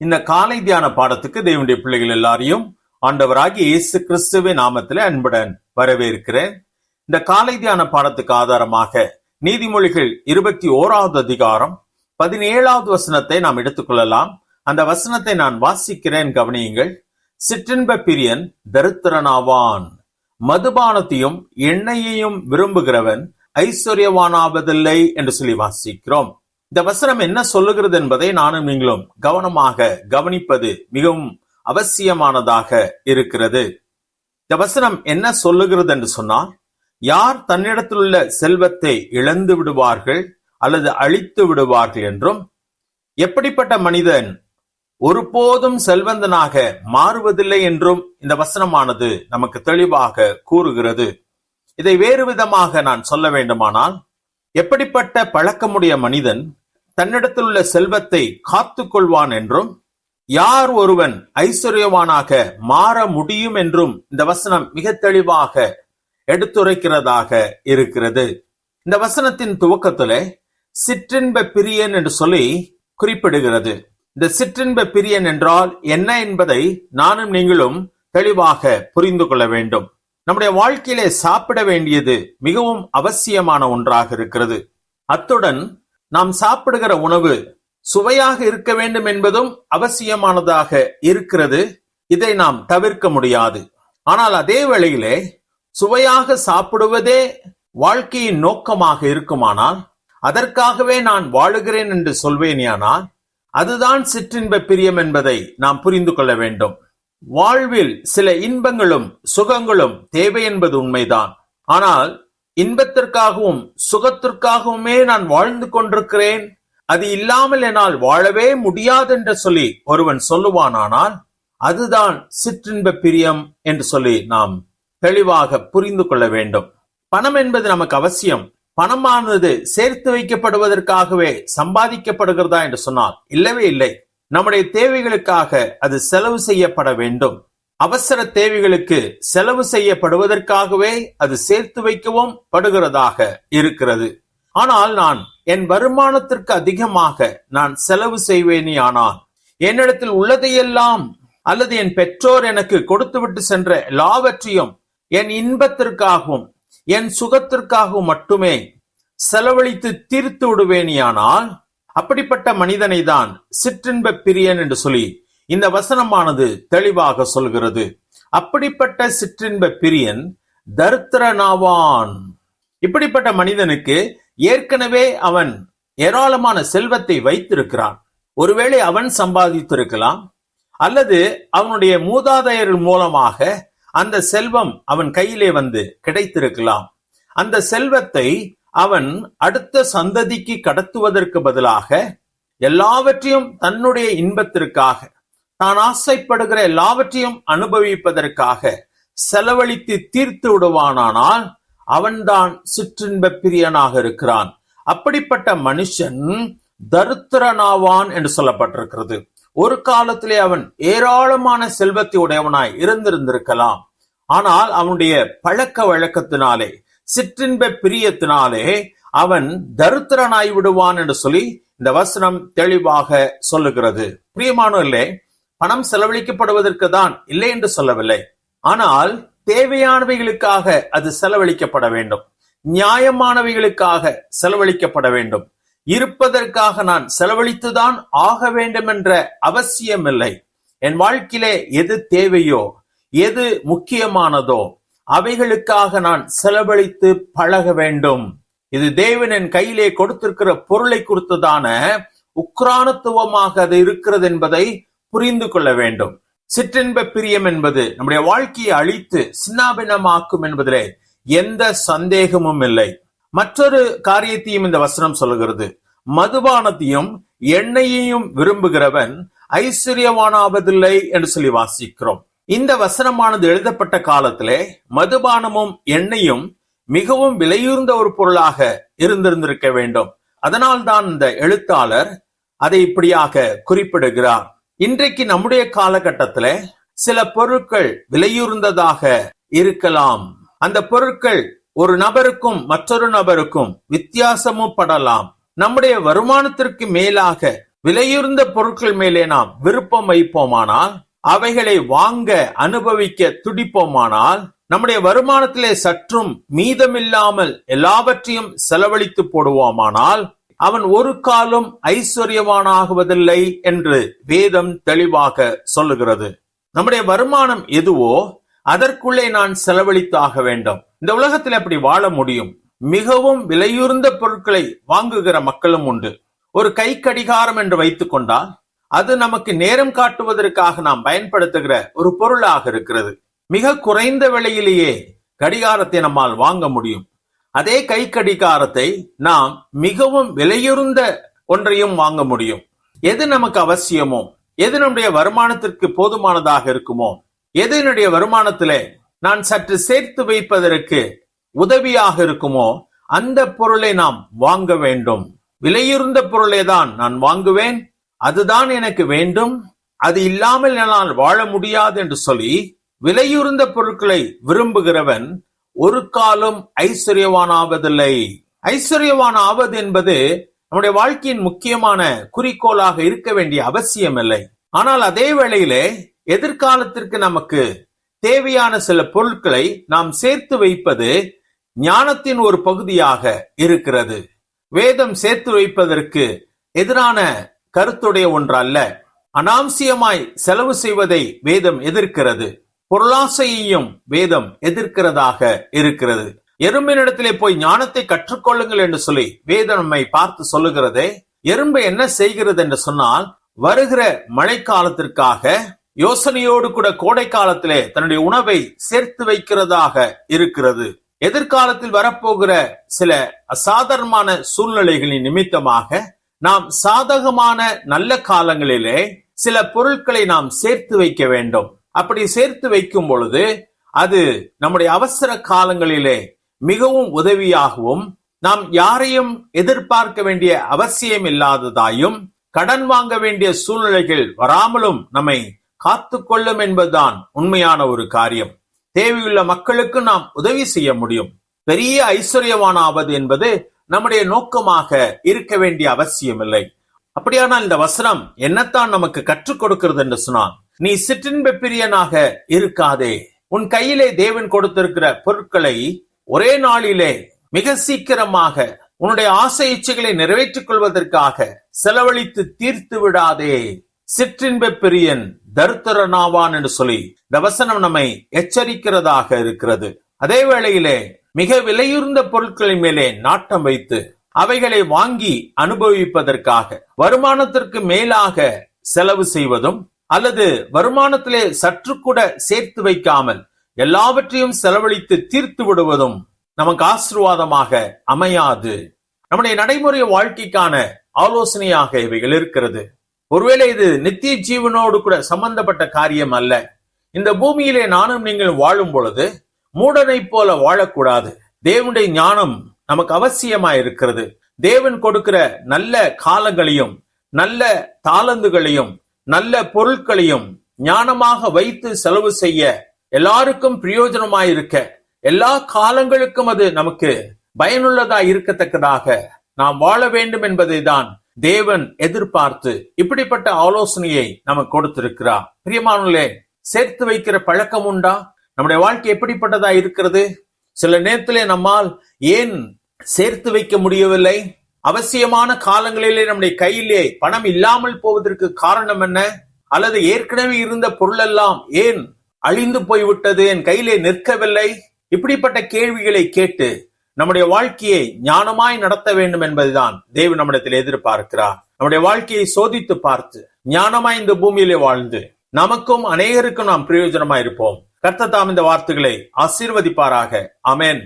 இந்த காலை தியான பாடத்துக்கு தேவனுடைய பிள்ளைகள் எல்லாரையும் ஆண்டவராகிய இயேசு கிறிஸ்துவின் நாமத்திலே அன்புடன் வரவேற்கிறேன். இந்த காலை தியான பாடத்துக்கு ஆதாரமாக நீதிமொழிகள் இருபத்தி ஓராவது அதிகாரம் பதினேழாவது வசனத்தை நாம் எடுத்துக்கொள்ளலாம். அந்த வசனத்தை நான் வாசிக்கிறேன் கவனியுங்கள். சிற்றின்ப பிரியன் தரித்திரனாவான். மதுபானத்தையும் எண்ணெயையும் விரும்புகிறவன் ஐஸ்வர்யவானாவதில்லை என்று சொல்லி வாசிக்கிறோம். இந்த வசனம் என்ன சொல்லுகிறது என்பதை நானும் நீங்களும் கவனமாக கவனிப்பது மிகவும் அவசியமானதாக இருக்கிறது. இந்த வசனம் என்ன சொல்லுகிறது என்று சொன்னால் யார் தன்னிடத்தில் உள்ள செல்வத்தை இழந்து விடுவார்கள் அல்லது அழித்து விடுவார்கள் என்றும் எப்படிப்பட்ட மனிதன் ஒருபோதும் செல்வந்தனாக மாறுவதில்லை என்றும் இந்த வசனமானது நமக்கு தெளிவாக கூறுகிறது. இதை வேறு விதமாக நான் சொல்ல வேண்டுமானால் எப்படிப்பட்ட பழக்கமுடைய மனிதன் தன்னிடத்தில் உள்ள செல்வத்தை காத்து கொள்வான் என்றும் யார் ஒருவன் ஐஸ்வர்யவானாக மாற முடியும் என்றும் இந்த வசனம் மிக தெளிவாக எடுத்துரைக்கிறதாக இருக்கிறது. இந்த வசனத்தின் துவக்கத்திலே சிற்றின்ப பிரியன் என்று சொல்லி குறிப்பிடுகிறது. இந்த சிற்றின்ப பிரியன் என்றால் என்ன என்பதை நானும் நீங்களும் தெளிவாக புரிந்து கொள்ள வேண்டும். நம்முடைய வாழ்க்கையிலே சாப்பிட வேண்டியது மிகவும் அவசியமான ஒன்றாக இருக்கிறது. அத்துடன் நாம் சாப்பிடுகிற உணவு சுவையாக இருக்க வேண்டும் என்பதும் அவசியமானதாக இருக்கிறது. இதை நாம் தவிர்க்க முடியாது. ஆனால் அதே வேளையிலே சுவையாக சாப்பிடுவதே வாழ்க்கையின் நோக்கமாக இருக்குமானால் அதற்காகவே நான் வாழுகிறேன் என்று சொல்வேனியானால் அதுதான் சிற்றின்ப பிரியம் என்பதை நாம் புரிந்து கொள்ள வேண்டும். வாழ்வில் சில இன்பங்களும் சுகங்களும் தேவை என்பது உண்மைதான். ஆனால் இன்பத்திற்காகவும் சுகத்திற்காகவுமே நான் வாழ்ந்து கொண்டிருக்கிறேன். அது இல்லாமல் என்னால் வாழவே முடியாது என்று சொல்லி ஒருவன் சொல்லுவானானால் அதுதான் சிற்றின்ப பிரியம் என்று சொல்லி நாம் தெளிவாக புரிந்து கொள்ள வேண்டும். பணம் என்பது நமக்கு அவசியம். பணமானது சேர்த்து வைக்கப்படுவதற்காகவே சம்பாதிக்கப்படுகிறதா என்று சொன்னால் இல்லவே இல்லை. நம்முடைய தேவைகளுக்காக அது செலவு செய்யப்பட வேண்டும். அவசர தேவைகளுக்கு செலவு செய்யப்படுவதற்காகவே அது சேர்த்து வைக்கவும் படுகிறதாக இருக்கிறது. ஆனால் நான் என் வருமானத்திற்கு அதிகமாக நான் செலவு செய்வேனே ஆனால் என்னிடத்தில் உள்ளதையெல்லாம் அல்லது என் பெற்றோர் எனக்கு கொடுத்துவிட்டு சென்ற எல்லாவற்றையும் என் இன்பத்திற்காகவும் என் சுகத்திற்காகவும் மட்டுமே செலவழித்து தீர்த்து விடுவேனியானால் அப்படிப்பட்ட மனிதனை தான் சிற்றின்ப பிரியன் என்று சொல்லி இந்த வசனமானது தெளிவாக சொல்கிறது. அப்படிப்பட்ட சிற்றின்ப பிரியன் தரித்திரனாவான். இப்படிப்பட்ட மனிதனுக்கு ஏற்கனவே அவன் ஏராளமான செல்வத்தை வைத்திருக்கிறான். ஒருவேளை அவன் சம்பாதித்திருக்கலாம் அல்லது அவனுடைய மூதாதையர் மூலமாக அந்த செல்வம் அவன் கையிலே வந்து கிடைத்திருக்கலாம். அந்த செல்வத்தை அவன் அடுத்த சந்ததிக்கு கடத்துவதற்கு பதிலாக எல்லாவற்றையும் தன்னுடைய இன்பத்திற்காக தான் ஆசைப்படுகிற எல்லாவற்றையும் அனுபவிப்பதற்காக செலவழித்து தீர்த்து விடுவானானால் அவன்தான் சிற்றின்ப பிரியனாக இருக்கிறான். அப்படிப்பட்ட மனுஷன் தருத்திரனாவான் என்று சொல்லப்பட்டிருக்கிறது. ஒரு காலத்திலே அவன் ஏராளமான செல்வத்தை உடையவனாய் இருந்திருந்திருக்கலாம். ஆனால் அவனுடைய பழக்க வழக்கத்தினாலே சிற்றின்ப பிரியத்தினாலே அவன் தருத்திரனாய் விடுவான் என்று சொல்லி இந்த வசனம் தெளிவாக சொல்லுகிறது. பிரியமானவர்களே பணம் செலவழிக்கப்படுவதற்கு தான் இல்லை என்று சொல்லவில்லை. ஆனால் தேவையானவைகளுக்காக அது செலவழிக்கப்பட வேண்டும். நியாயமானவைகளுக்காக செலவழிக்கப்பட வேண்டும். இருப்பதற்காக நான் செலவழித்துதான் ஆக வேண்டும் என்ற அவசியம் இல்லை. என் வாழ்க்கையிலே எது தேவையோ எது முக்கியமானதோ அவைகளுக்காக நான் செலவழித்து பழக வேண்டும். இது தேவன் என் கையிலே கொடுத்திருக்கிற பொருளை குறித்ததான உக்ரானத்துவமாக அது இருக்கிறது என்பதை புரிந்து கொள்ள வேண்டும். சிற்றின்ப பிரியம் என்பது நம்முடைய வாழ்க்கையை அழித்து சின்னாபின்னமாக்கும் என்பதிலே எந்த சந்தேகமும் இல்லை. மற்றொரு காரியத்தையும் இந்த வசனம் சொல்லுகிறது. மதுபானத்தையும் எண்ணெயையும் விரும்புகிறவன் ஐஸ்வர்யவானாவதில்லை என்று சொல்லி வாசிக்கிறோம். இந்த வசனமானது எழுதப்பட்ட காலத்திலே மதுபானமும் எண்ணெயும் மிகவும் விலையுர்ந்த ஒரு பொருளாக இருந்திருந்திருக்க வேண்டும். அதனால் தான் இந்த எழுத்தாளர் அதை இப்படியாக குறிப்பிடுகிறார். இன்றைக்கு நம்முடைய காலகட்டத்துல சில பொருட்கள் விலையுறந்ததாக இருக்கலாம். அந்த பொருட்கள் ஒரு நபருக்கும் மற்றொரு நபருக்கும் வித்தியாசமும் படலாம். நம்முடைய வருமானத்திற்கு மேலாக விலையுறந்த பொருட்கள் மேலே நாம் விருப்பம் வைப்போமானால் அவைகளை வாங்க அனுபவிக்க துடிப்போமானால் நம்முடைய வருமானத்திலே சற்றும் மீதமில்லாமல் எல்லாவற்றையும் செலவழித்து போடுவோமானால் அவன் ஒரு காலம் ஐஸ்வர்யவானாகுவதில்லை என்று வேதம் தெளிவாக சொல்லுகிறது. நம்முடைய வருமானம் எதுவோ அதற்குள்ளே நான் செலவழித்தாக வேண்டும். இந்த உலகத்தில் அப்படி வாழ முடியும்? மிகவும் விலையுறந்த பொருட்களை வாங்குகிற மக்களும் உண்டு. ஒரு கை கடிகாரம் என்று வைத்துக் கொண்டால் அது நமக்கு நேரம் காட்டுவதற்காக நாம் பயன்படுத்துகிற ஒரு பொருளாக இருக்கிறது. மிக குறைந்த விலையிலேயே கடிகாரத்தை நம்மால் வாங்க முடியும். அதே கை கடிகாரத்தை நாம் மிகவும் விலையுறந்த ஒன்றையும் வாங்க முடியும். எது நமக்கு அவசியமோ எது நம்முடைய வருமானத்திற்கு போதுமானதாக இருக்குமோ எது என்னுடைய வருமானத்திலே நான் சற்று சேர்த்து வைப்பதற்கு உதவியாக இருக்குமோ அந்த பொருளை நாம் வாங்க வேண்டும். விலையுறந்த பொருளை தான் நான் வாங்குவேன். அதுதான் எனக்கு வேண்டும். அது இல்லாமல் என்னால் வாழ முடியாது என்று சொல்லி விலையுறந்த பொருட்களை விரும்புகிறவன் ஒரு காலம் ஐஸ்வர்யவானாவதில்லை. ஐஸ்வர்யவான் ஆவது என்பது நம்முடைய வாழ்க்கையின் முக்கியமான குறிக்கோளாக இருக்க வேண்டிய அவசியம் இல்லை ஆனால் அதே வேளையிலே எதிர்காலத்திற்கு நமக்கு தேவையான சில பொருட்களை நாம் சேர்த்து வைப்பது ஞானத்தின் ஒரு பகுதியாக இருக்கிறது. வேதம் சேர்த்து வைப்பதற்கு எதிரான கருத்துடைய ஒன்றல்ல. அனாவசியமாய் செலவு செய்வதை வேதம் எதிர்க்கிறது. பொருளாசையையும் வேதம் எதிர்க்கிறதாக இருக்கிறது. எறும்பினிடத்திலே போய் ஞானத்தை கற்றுக்கொள்ளுங்கள் என்று சொல்லி வேதம் நம்மை பார்த்து சொல்லுகிறதே எறும்பு என்ன செய்கிறது என்று சொன்னால் வருகிற மழைக்காலத்திற்காக யோசனையோடு கூட கோடை காலத்திலே தன்னுடைய உணவை சேர்த்து வைக்கிறதாக இருக்கிறது. எதிர்காலத்தில் வரப்போகிற சில அசாதாரணமான சூழ்நிலைகளின் நிமித்தமாக நாம் சாதகமான நல்ல காலங்களிலே சில பொருட்களை நாம் சேர்த்து வைக்க வேண்டும். அப்படி சேர்த்து வைக்கும் பொழுது அது நம்முடைய அவசர காலங்களிலே மிகவும் உதவியாகவும் நாம் யாரையும் எதிர்பார்க்க வேண்டிய அவசியம் இல்லாததாயும் கடன் வாங்க வேண்டிய சூழ்நிலைகள் வராமலும் நம்மை காத்து கொள்ளும் என்பதுதான் உண்மையான ஒரு காரியம். தேவையுள்ள மக்களுக்கு நாம் உதவி செய்ய முடியும். பெரிய ஐஸ்வர்யவான் ஆவது என்பது நம்முடைய நோக்கமாக இருக்க வேண்டிய அவசியம் இல்லை அப்படியானால் இந்த வசனம் என்னத்தான் நமக்கு கற்றுக் கொடுக்கிறது என்று சொன்னான் நீ சிற்றின்பப்பிரியனாக இருக்காதே. உன் கையிலே தேவன் கொடுத்திருக்கிற பொருட்களை ஒரே நாளிலே மிக சீக்கிரமாக உன்னுடைய ஆசை இச்சைகளை நிறைவேற்றிக் கொள்வதற்காக செலவழித்து தீர்த்து விடாதே. சிற்றின்ப பிரியன் தருத்தரனாவான் என்று சொல்லி இந்த வசனம் நம்மை எச்சரிக்கிறதாக இருக்கிறது. அதே வேளையிலே மிக விலையுறந்த பொருட்களின் மேலே நாட்டம் வைத்து அவைகளை வாங்கி அனுபவிப்பதற்காக வருமானத்திற்கு மேலாக செலவு செய்வதும் அல்லது வருமானத்திலே சற்று கூட சேர்த்து வைக்காமல் எல்லாவற்றையும் செலவழித்து தீர்த்து விடுவதும் நமக்கு ஆசீர்வாதமாக அமையாது. நம்முடைய நடைமுறை வாழ்க்கைக்கான ஆலோசனையாக இவைகள் இருக்கிறது. ஒருவேளை இது நித்திய ஜீவனோடு கூட சம்பந்தப்பட்ட காரியம் அல்ல. இந்த பூமியிலே நானும் நீங்கள் வாழும் பொழுது மூடனை போல வாழக்கூடாது. தேவனுடைய ஞானம் நமக்கு அவசியமா இருக்கிறது. தேவன் கொடுக்கிற நல்ல காலங்களையும் நல்ல தாளந்துகளையும் நல்ல பொருட்களையும் ஞானமாக வைத்து செலவு செய்ய எல்லாருக்கும் பிரயோஜனமாயிருக்க எல்லா காலங்களுக்கும் அது நமக்கு பயனுள்ளதா இருக்கத்தக்கதாக நாம் வாழ வேண்டும் என்பதை தான் தேவன் எதிர்பார்த்து இப்படிப்பட்ட ஆலோசனையை நமக்கு கொடுத்திருக்கிறார். பிரியமானே சேர்த்து வைக்கிற பழக்கம் உண்டா? நம்முடைய வாழ்க்கை எப்படிப்பட்டதா இருக்கிறது? சில நேரத்திலே நம்மால் ஏன் சேர்த்து வைக்க முடியவில்லை? அவசியமான காலங்களிலே நம்முடைய கையிலே பணம் இல்லாமல் போவதற்கு காரணம் என்ன? அல்லது ஏற்கனவே இருந்த பொருளெல்லாம் ஏன் அழிந்து போய்விட்டது? என் கையிலே நிற்கவில்லை? இப்படிப்பட்ட கேள்விகளை கேட்டு நம்முடைய வாழ்க்கையை ஞானமாய் நடத்த வேண்டும் என்பதுதான் தேவ நம்மிடத்தில் எதிர்பார்க்கிறார். நம்முடைய வாழ்க்கையை சோதித்து பார்த்து ஞானமாய் இந்த பூமியிலே வாழ்ந்து நமக்கும் அநேகருக்கும் நாம் பிரயோஜனமாயிருப்போம் இருப்போம். தாம் இந்த வார்த்தைகளை ஆசீர்வதிப்பாராக. அமேன்